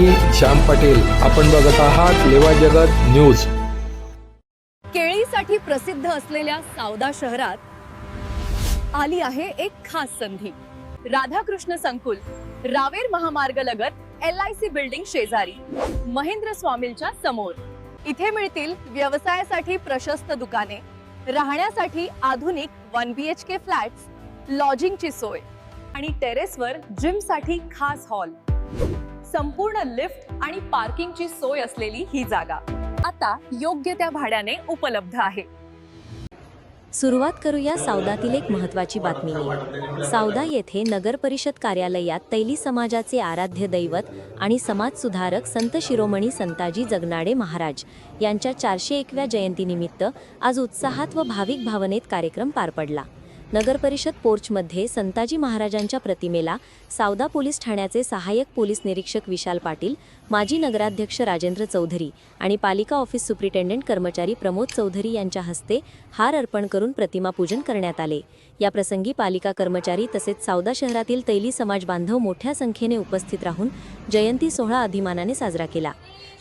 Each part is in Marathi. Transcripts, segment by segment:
मी श्याम पाटील. आपण बघत आहात लेवा जगत न्यूज. केळीसाठी प्रसिद्ध असलेल्या सावदा शहरात आली आहे एक खास संधी. राधाकृष्ण संकुल रावेर महामार्ग लगत एल आय सी बिल्डिंग शेजारी महेंद्र स्वामींच्या समोर. इथे मिळतील व्यवसायासाठी प्रशस्त दुकाने राहण्यासाठी आधुनिक one B H K flats लॉजिंगची सोय आणि टेरेसवर जिमसाठी खास हॉल संपूर्ण लिफ्ट आणि पार्किंगची सोय असलेली ही जागा. आता योग्य त्या भाड्याने उपलब्ध आहे. सुरुवात करूया सावदातील एक महत्त्वाची बातमीने सावदा येथे नगर परिषद कार्यालयात तैली समाजाचे आराध्य दैवत आणि समाजसुधारक संत शिरोमणी संताजी जगनाडे महाराज यांच्या चारशे एकव्या जयंतीनिमित्त आज उत्साहात व भाविक भावनेत कार्यक्रम पार पडला. नगरपरिषद पोर्चमध्ये संताजी महाराजांच्या प्रतिमेला सावदा पोलीस ठाण्याचे सहाय्यक पोलीस निरीक्षक विशाल पाटील माजी नगराध्यक्ष राजेंद्र चौधरी आणि पालिका ऑफिस सुप्रिटेंडेंट कर्मचारी प्रमोद चौधरी यांच्या हस्ते हार अर्पण करून प्रतिमापूजन करण्यात आले. या प्रसंगी पालिका कर्मचारी तसेच सावदा शहरातील तैली समाज बांधव मोठ्या संख्येने उपस्थित राहून जयंती सोहळा अभिमानाने साजरा केला.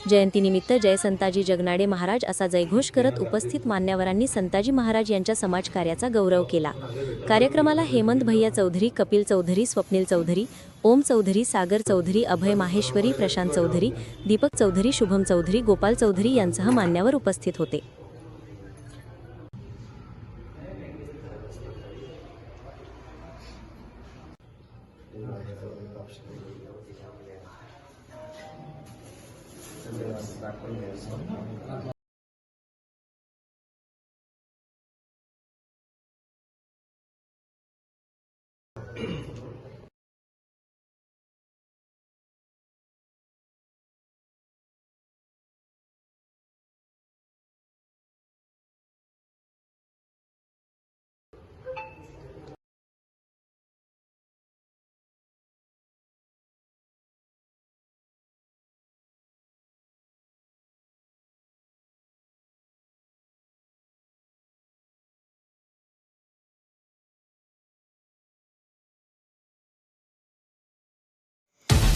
जयंतीनिमित्त जय संताजी जगनाडे महाराज असा जयघोष करत उपस्थित मान्यवरांनी संताजी महाराज यांच्या समाजकार्याचा गौरव केला. कार्यक्रमाला हेमंत भैया चौधरी कपिल चौधरी स्वप्नील चौधरी ओम चौधरी सागर चौधरी अभय माहेश्वरी प्रशांत चौधरी दीपक चौधरी शुभम चौधरी गोपाल चौधरी यांसह मान्यवर उपस्थित होते. semelhança da conheção.